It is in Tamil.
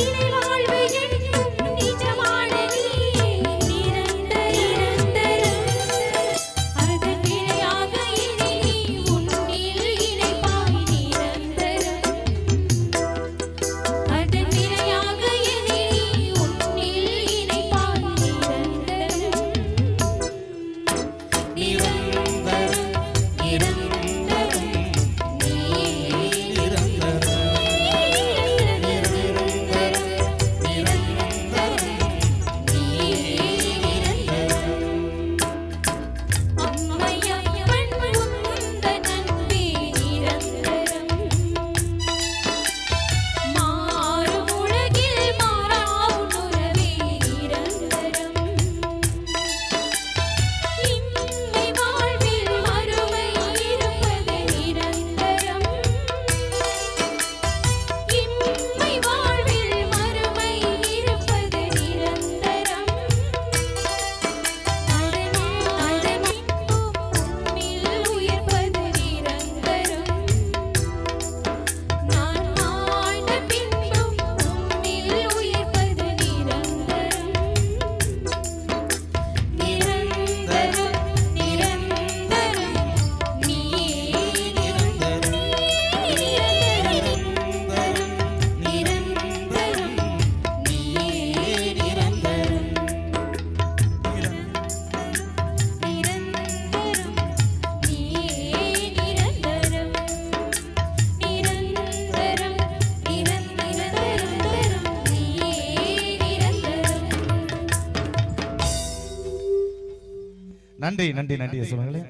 Lady நன்றி நன்றி நன்றி சொல்லுங்களேன்